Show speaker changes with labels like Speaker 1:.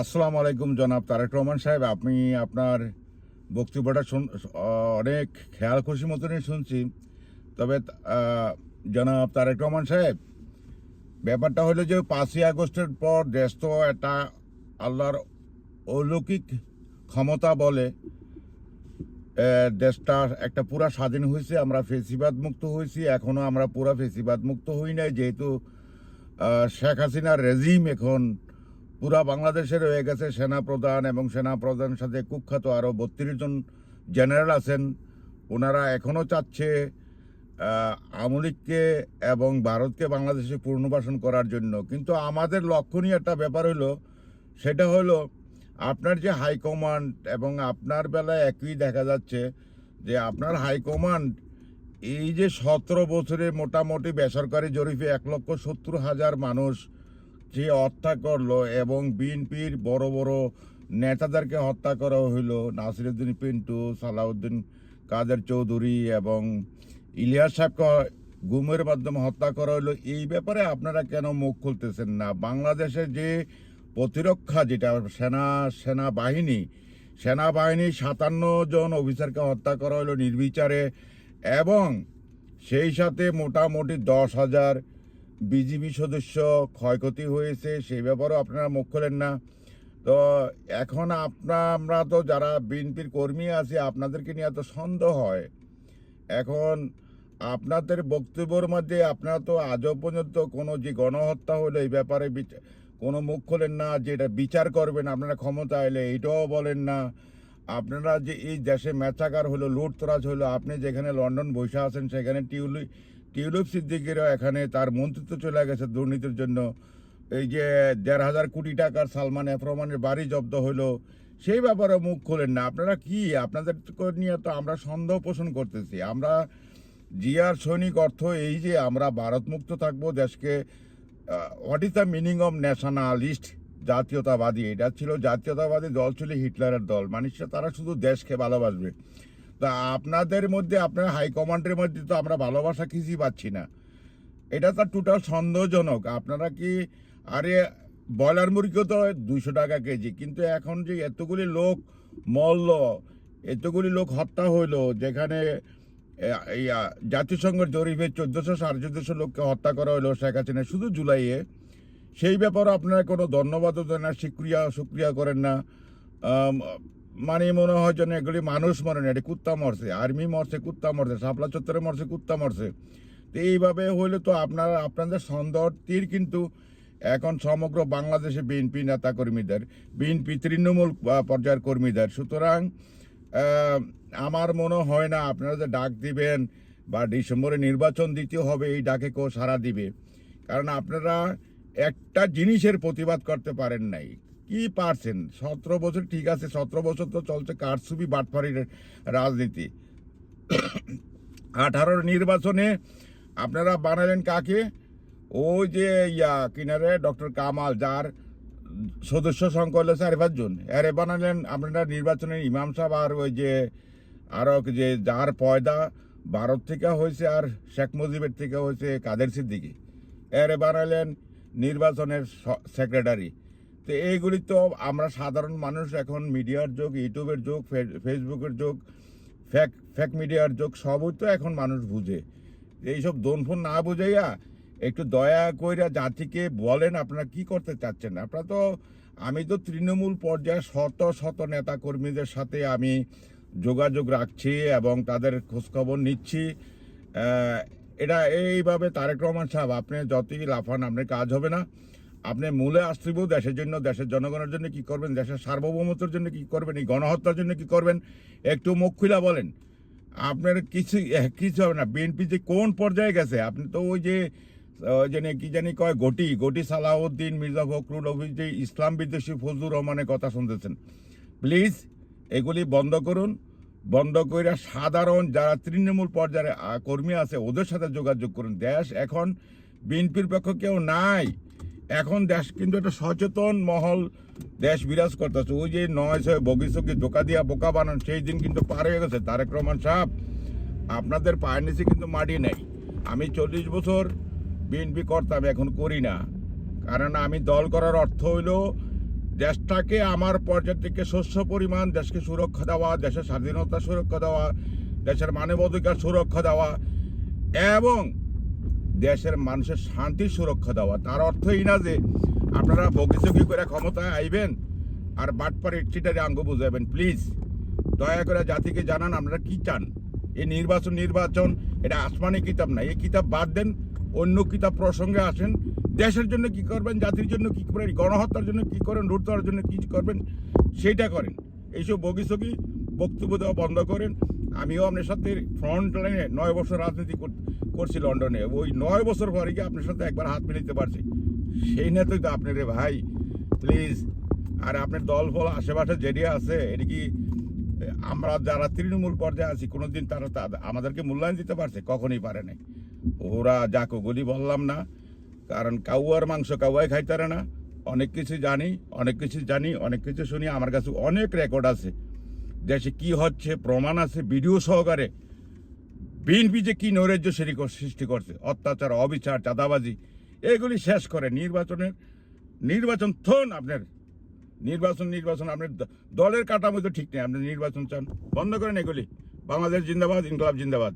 Speaker 1: আসসালামু আলাইকুম জনাব তারেক রহমান সাহেব। আপনি আপনার বক্তব্যটা শুন- অনেক খেয়াল খুশি মতনই শুনছি। তবে জনাব তারেক রহমান সাহেব, ব্যাপারটা হলো যে পাঁচই আগস্টের পর দেশ তো একটা আল্লাহর অলৌকিক ক্ষমতা বলে দেশটা একটা পুরা স্বাধীন হয়েছে, আমরা ফেসিবাদ মুক্ত হয়েছি এখনও আমরা পুরা ফেসিবাদ মুক্ত হই নাই, যেহেতু শেখ হাসিনার রেজিম এখন পুরা বাংলাদেশের হয়ে গেছে সেনা প্রধান এবং সেনা প্রধানের সাথে কুখ্যাত আরও বত্রিশ জন জেনারেল আছেন। ওনারা এখনও চাচ্ছে লীগকে এবং ভারতকে বাংলাদেশে পুনর্বাসন করার জন্য। কিন্তু আমাদের লক্ষণীয় একটা ব্যাপার হলো, সেটা হলো আপনার যে হাইকমান্ড এবং আপনার বেলায় একই দেখা যাচ্ছে যে আপনার হাইকমান্ড এই যে সতেরো বছরে মোটামুটি বেসরকারি জরিপে এক লক্ষ সত্তর হাজার মানুষ যে হত্যা করল এবং বিএনপির বড় বড় নেতাদেরকে হত্যা করা হইল, নাসিরুদ্দিন পিন্টু, সালাউদ্দিন কাদের চৌধুরী এবং ইলিয়াস সাহেবকে গুমের মাধ্যমে হত্যা করা হলো এই ব্যাপারে আপনারা কেন মুখ খুলতেছেন না? বাংলাদেশের যে প্রতিরক্ষা যেটা সেনা, সেনাবাহিনী সেনাবাহিনী সাতান্ন জন অফিসারকে হত্যা করা হলো নির্বিচারে এবং সেই সাথে মোটামুটি দশ হাজার বিজিবি সদস্য ক্ষয়ক্ষতি হয়েছে সেই ব্যাপারেও আপনারা মুখ খোলেন না। তো এখন আপনার আমরা তো যারা বিএনপির কর্মী আছি, আপনাদেরকে নিয়ে এত সন্দেহ হয়। এখন আপনাদের বক্তব্যের মধ্যে আপনারা তো আজও পর্যন্ত কোনো যে গণহত্যা হলো, এই ব্যাপারে কোনো মুখ খোলেন না যে এটা বিচার করবেন, আপনারা ক্ষমতা এলে এটাও বলেন না। আপনারা যে এই দেশে ম্যাচাকার হলো, লুটতরাজ হলো, আপনি যেখানে লন্ডন বসে আছেন, সেখানে টিউলি টিউলিপ সিদ্দিকিরও এখানে তার মন্ত্রিত্ব চলে গেছে দুর্নীতির জন্য। এই যে দেড় হাজার কোটি টাকার সালমান এফ রহমানের বাড়ি জব্দ হলো, সেই ব্যাপারে মুখ খোলেন না। আপনারা কি? আপনাদের নিয়ে তো আমরা সন্দেহ পোষণ করতেছি। আমরা, জিয়ার সৈনিক অর্থ এই যে আমরা ভারত মুক্ত থাকব, দেশকে what is the meaning of nationalist জাতীয়তাবাদী? এটা ছিল জাতীয়তাবাদী দল, ছিল হিটলারের দল। মানুষরা তারা শুধু দেশকে ভালোবাসবে। তা আপনাদের মধ্যে, আপনার হাইকমান্ডের মধ্যে তো আমরা ভালোবাসা কিছুই পাচ্ছি না। এটা তো টোটাল সন্দেহজনক। আপনারা কি, আরে ব্রয়লার মুরগিও তো দুইশো টাকা কেজি, কিন্তু এখন যে এতগুলি লোক মরল, এতগুলি লোক হত্যা হইল, যেখানে জাতিসংঘের জরিপে চোদ্দশো সাড়ে চোদ্দশো লোককে হত্যা করা হলো শেখ হাসিনা শুধু জুলাইয়ে। সেই ব্যাপারে আপনারা কোনো ধন্যবাদও দেন না সুক্রিয়া সুক্রিয়া করেন না। মানে মনে হয় যেন এগুলি মানুষ মরে না, এটা কুত্তা মরছে, আর্মি মরছে, কুত্তা মরছে, শাপলা চত্বরে মরছে, কুত্তা মরছে। তো এইভাবে হইলে তো আপনারা, আপনাদের সন্দেহ তীর কিন্তু এখন সমগ্র বাংলাদেশে বিএনপি নেতা কর্মীদের বিএনপি তৃণমূল পর্যায়ের কর্মীদের। সুতরাং আমার মনে হয় না আপনারা যে ডাক দিবেন বা ডিসেম্বরে নির্বাচন দিতে হবে, এই ডাকে কেউ সারা দিবে। কারণ আপনারা একটা জিনিসের প্রতিবাদ করতে পারেন নাই। কি পারছেন? সতেরো বছর ঠিক আছে, সতেরো বছর তো চলছে কারসুবি বাটপাড়ির রাজনীতি। আঠারোর নির্বাচনে আপনারা বানালেন কাকে? ওই যে ইয়া কিনারে ডক্টর কামাল, যার সদস্য সংখ্যা হলো চার পাঁচজন এরে বানালেন আপনারা নির্বাচনের ইমাম সাহেব আর ওই যে আরও যে, যার পয়দা ভারত থেকে হয়েছে আর শেখ মুজিবের থেকে হয়েছে কাদের সিদ্দিকি। এরে বানালেন নির্বাচনের সেক্রেটারি। তো এইগুলি তো আমরা সাধারণ মানুষ এখন মিডিয়ার যুগ, ইউটিউবের যুগ ফেসবুকের যুগ, ফ্যাক ফ্যাক মিডিয়ার যুগ, সবই তো এখন মানুষ বুঝে। এইসব দোন ফোন না বুঝাইয়া একটু দয়া কইরা জাতিকে বলেন আপনারা কি করতে চাচ্ছেন। আপনারা তো, আমি তো তৃণমূল পর্যায়ে শত শত নেতা কর্মীদের সাথে আমি যোগাযোগ রাখছি এবং তাদের খোঁজখবর নিচ্ছি। এটা এইভাবে তারেক রহমান সাহেব, আপনি যতই লাফান, আপনার কাজ হবে না। আপনি মূলে আসতেও দেশের জন্য, দেশের জনগণের জন্য কি করবেন, দেশের সার্বভৌমত্বের জন্য কি করবেন, এই গণহত্যার জন্য কি করবেন, একটু মুখ খুলা বলেন। আপনার কিছু কিছু হবে না, বিএনপি যে কোন পর্যায়ে গেছে, আপনি তো ওই যে যে কি জানি কয় গটি গটি সালাউদ্দিন, মির্জা ফখরুল যে ইসলাম বিদ্বেষী ফজলুর রহমানের কথা শুনতেছেন। প্লিজ, এগুলি বন্ধ করুন, বন্ধ করে সাধারণ যারা তৃণমূল পর্যায়ে কর্মী আছে, ওদের সাথে যোগাযোগ করুন। দেশ এখন বিএনপির পক্ষ কেউ নাই। এখন দেশ কিন্তু একটা সচেতন মহল দেশ বিরাজ করতেছে। ওই যে নয় ছয় বগিসকে ধোকা দিয়া বোকা বানান, সেই দিন কিন্তু পার হয়ে গেছে। তারেক রহমান সাহেব, আপনাদের পায়ের নিচে কিন্তু মাটি নেই। আমি চল্লিশ বছর বিএনপি করতাম, এখন করি না। কারণ আমি দল করার অর্থ হইল, দেশটাকে আমার পর্যায় থেকে শস্য পরিমাণ, দেশকে সুরক্ষা দেওয়া, দেশের স্বাধীনতা সুরক্ষা দেওয়া, দেশের মানবাধিকার সুরক্ষা দেওয়া এবং দেশের মানুষের শান্তি সুরক্ষা দেওয়া। তার অর্থ এই না যে আপনারা বকিচকি করে ক্ষমতায় আইবেন আর বাটপাড়ির চিটারে আঙ্গ বুঝাবেন প্লিজ, দয়া করে জাতিকে জানান আপনারা কি চান। এই নির্বাচন নির্বাচন, এটা আসমানি কিতাব না, এই কিতাব বাদ দেন, অন্য কিতাব প্রসঙ্গে আসেন। দেশের জন্য কি করবেন, জাতির জন্য কি করেন, গণহত্যার জন্য কি করেন লুট দেওয়ার জন্য কি করবেন, সেইটা করেন। এইসব বগিসগি বক্তব্য দেওয়া বন্ধ করেন। আমিও আপনার সাথে ফ্রন্ট লাইনে নয় বছর রাজনীতি করছি লন্ডনে। ওই নয় বছর পরে গিয়ে আপনার সাথে একবার হাত মিলাতে পারছি। সেই নেতই তো আপনি রে ভাই। প্লিজ আর আপনার দল ফল আশেপাশে যেরিয়া আছে, এটা কি আমরা যারা তৃণমূল পর্যায়ে আছি কোনো দিন তারা তা- আমাদেরকে মূল্যায়ন দিতে পারছে? কখনই পারে নাই। ওরা যাক ওগুলি বললাম না, কারণ কাউয়ার মাংস কাউয়াই খাইতারে না। অনেক কিছু জানি, অনেক কিছু জানি, অনেক কিছু শুনি। আমার কাছে অনেক রেকর্ড আছে। দেশে কি হচ্ছে, প্রমাণ আছে ভিডিও সহকারে। বিএনপি যে কী নৈরাজ্য সৃষ্টি করছে, অত্যাচার, অবিচার, চাঁদাবাজি, এগুলি শেষ করে নির্বাচনের নির্বাচন থন আপনার, নির্বাচন নির্বাচন, আপনার দলের কাঠামো তো ঠিক নেই, আপনি নির্বাচন চান, বন্ধ করেন এগুলি, বাংলাদেশ জিন্দাবাদ, ইনকলাব জিন্দাবাদ।